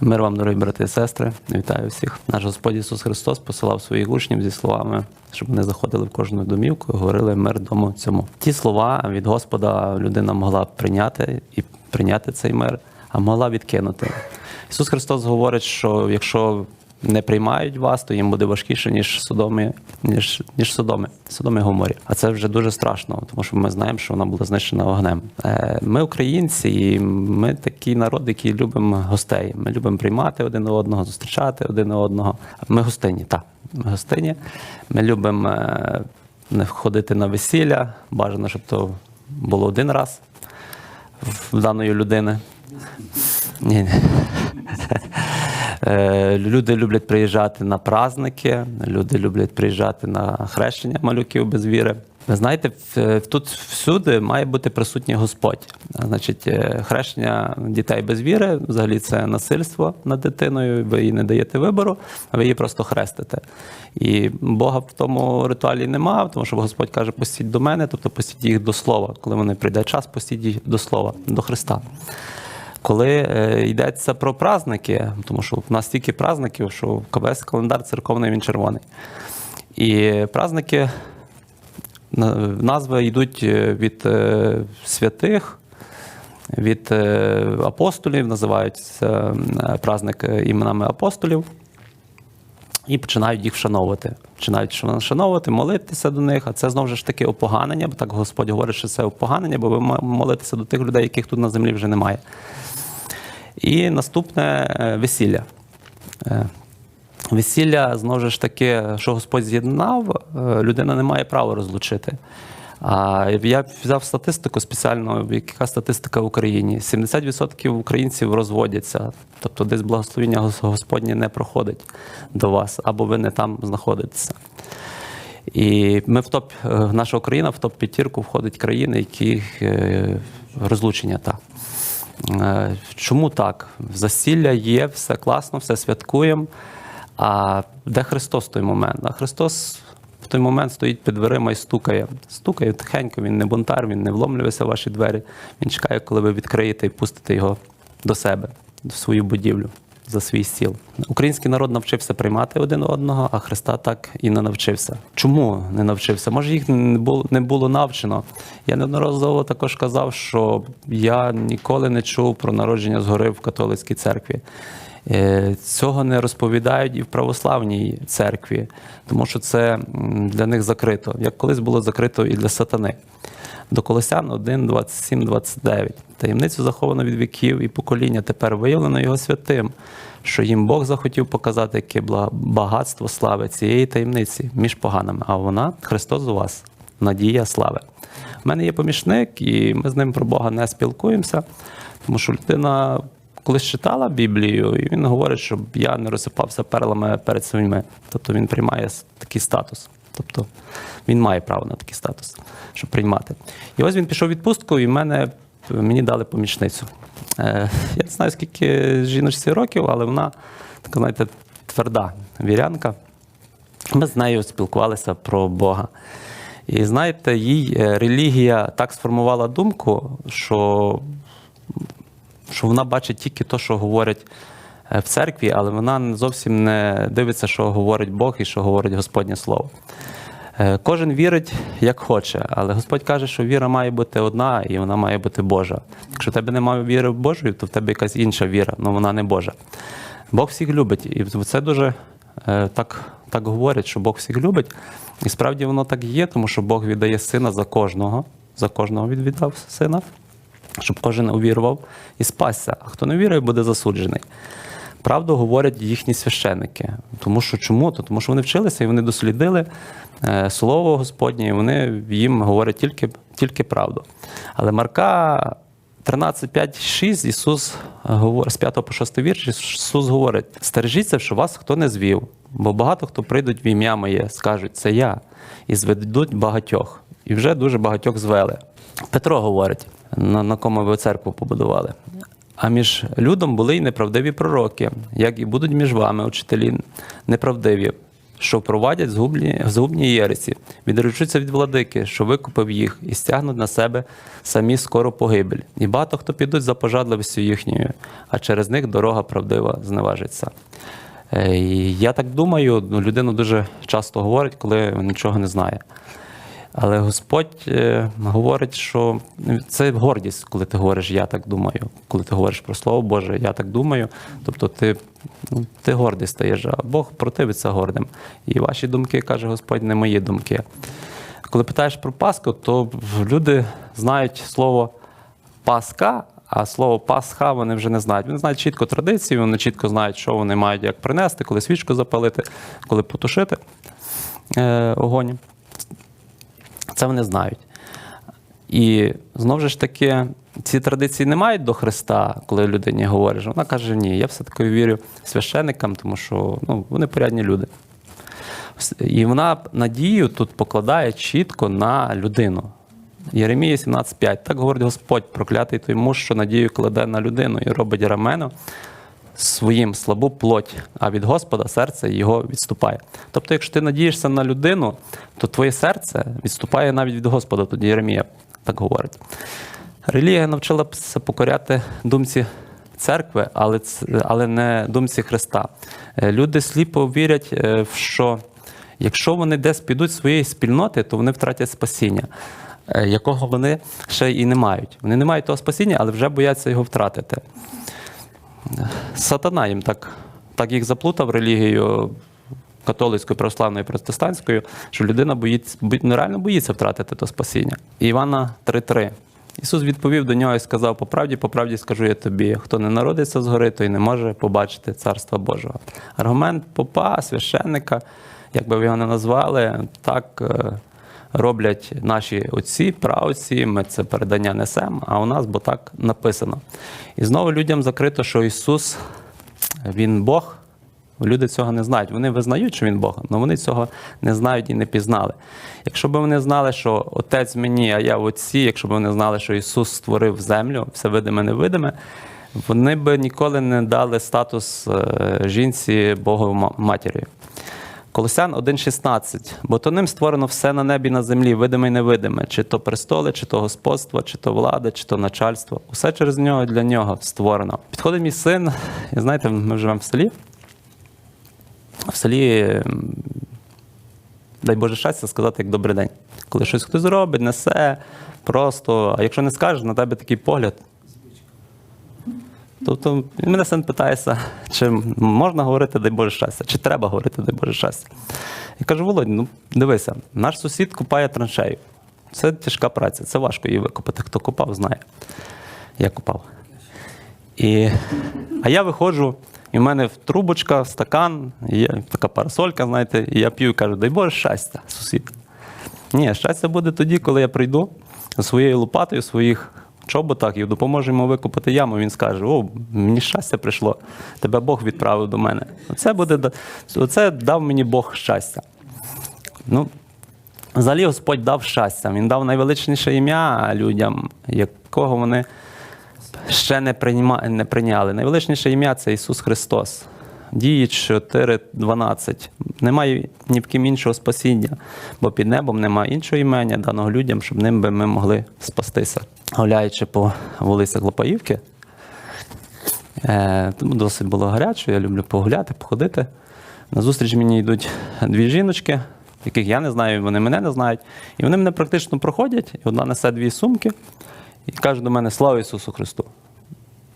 Мир вам, дорогі брати і сестри, вітаю всіх. Наш Господь Ісус Христос посилав своїх учнів зі словами, щоб вони заходили в кожну домівку і говорили мир дому цьому. Ті слова від Господа людина могла прийняти і прийняти цей мир, а могла відкинути. Ісус Христос говорить, що якщо не приймають вас, то їм буде важкіше, ніж Содомі, ніж, ніж Содоми, Содоми Гоморі. А це вже дуже страшно, тому що ми знаємо, що вона була знищена вогнем. Е, Ми українці, і ми такий народ, який любимо гостей. Ми любимо приймати один одного, зустрічати один одного. Ми гостинні, так. Ми гостинні. Ми любимо е, не ходити на весілля. Бажано, щоб то було один раз в даної людини. Ні, ні. Е, Люди люблять приїжджати на праздники, люди люблять приїжджати на хрещення малюків без віри. Ви знаєте, тут всюди має бути присутній Господь. Значить, е, хрещення дітей без віри взагалі це насильство над дитиною. Ви їй не даєте вибору, а ви її просто хрестите. І Бога в тому ритуалі немає, тому що Господь каже: постіть до мене, тобто постіть їх до слова. Коли вони прийде час, постіть їх до слова, до Христа. Коли е, йдеться про праздники, тому що в нас стільки праздників, що КБС календар церковний він червоний. І праздники назви йдуть е, від е, святих, від апостолів, називаються праздник іменами апостолів. І починають їх вшановувати. Починають вшановувати, молитися до них. А це знову ж таки опоганення, бо так Господь говорить, що це опоганення, бо ви молитеся до тих людей, яких тут на землі вже немає. І наступне е, весілля. Е, Весілля, знову ж таки, що Господь з'єднав, е, людина не має права розлучити. Я взяв статистику спеціально, яка статистика в Україні. 70% українців розводяться, тобто десь благословіння Гос- Господнє не проходить до вас, або ви не там знаходитеся. І ми в топ, е, наша Україна в топ-п'ятірку входить країни, які е, розлучення так. Е, Чому так? Засілля є, все класно, все святкуємо. А де Христос в той момент? А Христос в той момент стоїть під дверима і стукає. Стукає тихенько, він не бунтар, він не вломлюється в ваші двері. Він чекає, коли ви відкриєте і пустите його до себе, в свою будівлю, за свій стіл. Український народ навчився приймати один одного, а Христа так і не навчився. Чому не навчився? Може, їх не було, не було навчено. Я неодноразово також казав, що я ніколи не чув про народження згори в католицькій церкві. Е, Цього не розповідають і в православній церкві, тому що це для них закрито, як колись було закрито і для сатани. До Колосян 1, 27, 29. Таємницю заховано від віків і покоління. Тепер виявлено його святим, що їм Бог захотів показати, яке багатство слави цієї таємниці між поганими. А вона Христос у вас, надія слави. У мене є помічник, і ми з ним про Бога не спілкуємося, тому що людина колись читала Біблію, і він говорить, щоб я не розсипався перлами перед свиньми. Тобто він приймає такий статус. Тобто він має право на такий статус, щоб приймати. І ось він пішов відпустку, і мене, мені дали помічницю. Е, я не знаю, скільки жіночці років, але вона така, знаєте, тверда вірянка. Ми з нею спілкувалися про Бога. І знаєте, їй е, релігія так сформувала думку, що що вона бачить тільки те, що говорять е, в церкві, але вона зовсім не дивиться, що говорить Бог і що говорить Господнє Слово. Е, Кожен вірить як хоче, але Господь каже, що віра має бути одна і вона має бути Божа. Якщо в тебе немає віри Божої, то в тебе якась інша віра, але вона не Божа. Бог всіх любить, і це дуже е, так, так говорять, що Бог всіх любить. І справді воно так і є, тому що Бог віддає сина за кожного, за кожного він віддав сина щоб кожен увірував і спасся. А хто не вірує, буде засуджений. Правду говорять їхні священники. Тому що чому? То Тому що вони вчилися і вони дослідили е, слово Господнє, і вони їм говорять тільки, тільки правду. Але Марка 13, 5, 6 Ісус говорить, з 5 по 6 вірш, Ісус говорить: стережіться, що вас хто не звів, бо багато хто прийдуть в ім'я моє, скажуть, це я, і зведуть багатьох. І вже дуже багатьох звели. Петро говорить, на, на кому ви церкву побудували. А між людом були й неправдиві пророки, як і будуть між вами учителі неправдиві. що впровадять згубні, згубні єресі, відречуться від владики, що викупив їх, і стягнуть на себе самі скоро погибель. І багато хто підуть за пожадливістю їхньою, а через них дорога правдива зневажиться. Е, я так думаю, ну, людина дуже часто говорить, коли нічого не знає. Але Господь е, говорить, що це гордість, коли ти говориш Я так думаю. Коли ти говориш про Слово Боже, я так думаю. Тобто ти, ну, ти гордий стаєш, а Бог противиться гордим. І ваші думки, каже Господь, не мої думки. Коли питаєш про Пасху, то люди знають слово Пасха, а слово Пасха вони вже не знають. Вони знають чітко традиції, вони чітко знають, що вони мають як принести, коли свічку запалити, коли потушити е, огонь. Це вони знають. І знову ж таки, ці традиції не мають до Христа, коли людині говориш. Вона каже: ні, я все-таки вірю священникам, тому що ну, вони порядні люди. І вона надію тут покладає чітко на людину. Єремія 17,5. Так говорить Господь, проклятий той муж, що надію кладе на людину і робить рамено своїм слабу плоть, а від Господа серце його відступає. Тобто, якщо ти надієшся на людину, то твоє серце відступає навіть від Господа, тоді Єремія так говорить. Релігія навчилася покоряти думці церкви, але, але не думці Христа. Е, Люди сліпо вірять, е, що якщо вони десь підуть з своєї спільноти, то вони втратять спасіння, е, якого вони ще і не мають. Вони не мають того спасіння, але вже бояться його втратити. Сатана їм так, так їх заплутав релігію католицькою, православною, протестантською, що людина боїться, бо- ну, боїться втратити то спасіння. Івана 3.3. Ісус відповів до нього і сказав: по правді, по правді скажу я тобі, хто не народиться згори, той не може побачити Царства Божого. Аргумент попа, священника, як би його не назвали, так е, роблять наші отці, праотці, ми це передання несемо, а у нас бо так написано. І знову людям закрито, що Ісус, Він Бог. Люди цього не знають. Вони визнають, що він Бог, але вони цього не знають і не пізнали. Якщо б вони знали, що Отець мені, а я в Отці, якщо б вони знали, що Ісус створив землю, все видиме, невидиме, вони б ніколи не дали статус е, жінці Богу матір'ю. Колосян 1,16. Бо то ним створено все на небі на землі, видиме і невидиме, чи то престоли, чи то господство, чи то влада, чи то начальство. Усе через нього для нього створено. Підходить мій син, і знаєте, ми живемо в селі. В селі, дай Боже щастя, сказати як добрий день. Коли щось хтось зробить, несе, просто, а якщо не скажеш, на тебе такий погляд. Тобто мене син питається, чи можна говорити дай Боже щастя, чи треба говорити дай Боже щастя. Я кажу, Володь, ну дивися, наш сусід купає траншею. Це тяжка праця, це важко її викопати. Хто купав, знає. Я купав. І, а я виходжу, і в мене трубочка, стакан, є така парасолька, знаєте, і я п'ю і кажу, дай Боже щастя, сусід. Ні, щастя буде тоді, коли я прийду своєю лопатою, своїх чоботах і допоможу йому викопати яму. Він скаже: О, мені щастя прийшло, тебе Бог відправив до мене. Оце буде оце дав мені Бог щастя. Ну, взагалі Господь дав щастя. Він дав найвеличніше ім'я людям, якого вони ще не, прийма, не прийняли. Найвеличніше ім'я це Ісус Христос. Дії 4.12. Немає ні в ким іншого спасіння, бо під небом немає іншого імення, даного людям, щоб ним би ми могли спастися. Гуляючи по вулицях Лопаївки, е, тому досить було гаряче, я люблю погуляти, походити. Назустріч мені йдуть дві жіночки, яких я не знаю, вони мене не знають. І вони мене практично проходять, і одна несе дві сумки і каже до мене: Слава Ісусу Христу!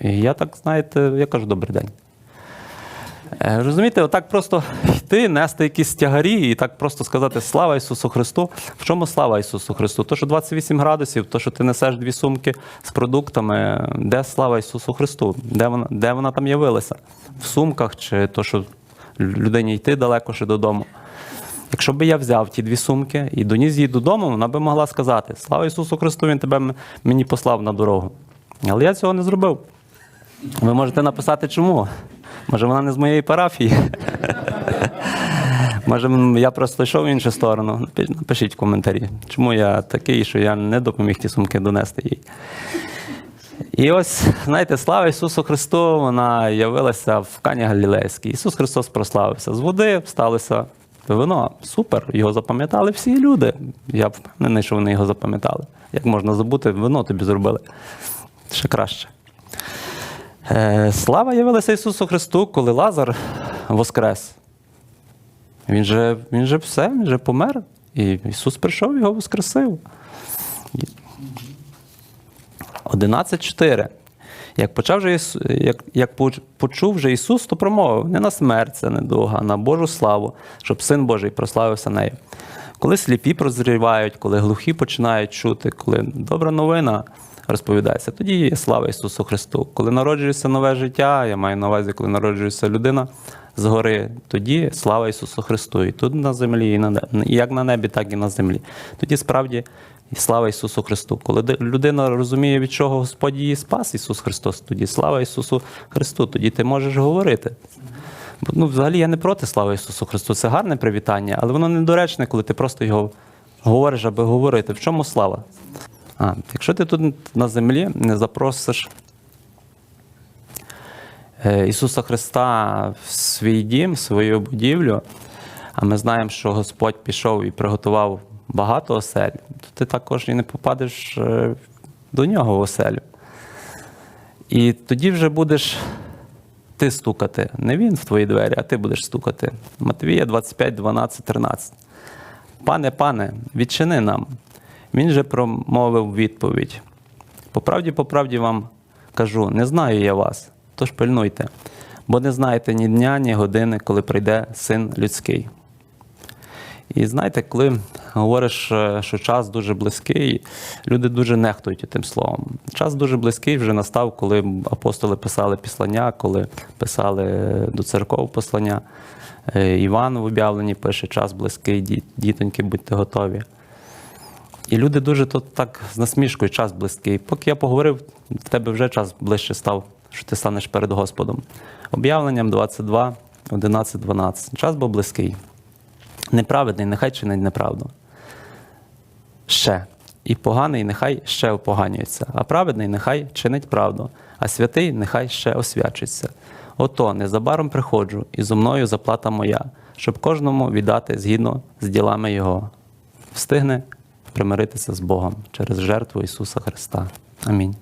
І я так, знаєте, я кажу добрий день. Е, Розумієте, отак просто йти, нести якісь тягарі і так просто сказати Слава Ісусу Христу. В чому слава Ісусу Христу? То, що 28 градусів, то, що ти несеш дві сумки з продуктами, де слава Ісусу Христу? Де вона, де вона там явилася? В сумках, чи то, що людині йти далеко ще додому? Якщо би я взяв ті дві сумки і доніс її додому, вона би могла сказати: Слава Ісусу Христу, Він тебе мені послав на дорогу. Але я цього не зробив. Ви можете написати, чому? Може, вона не з моєї парафії? Може, я просто йшов в іншу сторону. Напишіть в коментарі, чому я такий, що я не допоміг ті сумки донести їй. І ось, знаєте, слава Ісусу Христу, вона явилася в Кані Галілейській. Ісус Христос прославився. З води сталося Вино супер, його запам'ятали всі люди. Я впевнений, що вони його запам'ятали. Як можна забути, вино тобі зробили. Ще краще. Е, слава явилася Ісусу Христу, коли Лазар воскрес. Він же, він же все, він же помер. І Ісус прийшов його воскресив. 11.4. Як, почав же Ісу, як, як почув же Ісус, то промовив не на смерть це недуга, а на Божу славу, щоб Син Божий прославився нею. Коли сліпі прозрівають, коли глухі починають чути, коли добра новина розповідається, тоді є слава Ісусу Христу. Коли народжується нове життя, я маю на увазі, коли народжується людина згори, тоді слава Ісусу Христу. І тут на землі, і на як на небі, так і на землі. Тоді справді слава Ісусу Христу. Коли людина розуміє, від чого Господь її спас, Ісус Христос, тоді слава Ісусу Христу, тоді ти можеш говорити. Ну, взагалі я не проти слави Ісусу Христу. Це гарне привітання, але воно недоречне, коли ти просто його говориш, аби говорити. В чому слава? А, якщо ти тут на землі не запросиш Ісуса Христа в свій дім, в свою будівлю, а ми знаємо, що Господь пішов і приготував багато осель, то ти також і не попадеш е, до нього в оселю. І тоді вже будеш ти стукати. Не він в твої двері, а ти будеш стукати. Матвія 25, 12, 13. Пане, пане, відчини нам. Він же промовив відповідь. По правді, по правді вам кажу, не знаю я вас, тож пильнуйте, бо не знаєте ні дня, ні години, коли прийде син людський. І знаєте, коли говориш, е, що час дуже близький, люди дуже нехтують тим словом. Час дуже близький вже настав, коли апостоли писали післання, коли писали до церков послання. Е, Іван в об'явленні пише час близький, ді- дітоньки, будьте готові. І люди дуже тут так з насмішкою, час близький. Поки я поговорив, в тебе вже час ближче став, що ти станеш перед Господом. Об'явленням 22, 11, 12. Час був близький. Неправедний, нехай чинить неправду. Ще. І поганий нехай ще опоганюється, а праведний нехай чинить правду, а святий нехай ще освячується. Ото незабаром приходжу, і зо мною заплата моя, щоб кожному віддати згідно з ділами Його. Встигне примиритися з Богом через жертву Ісуса Христа. Амінь.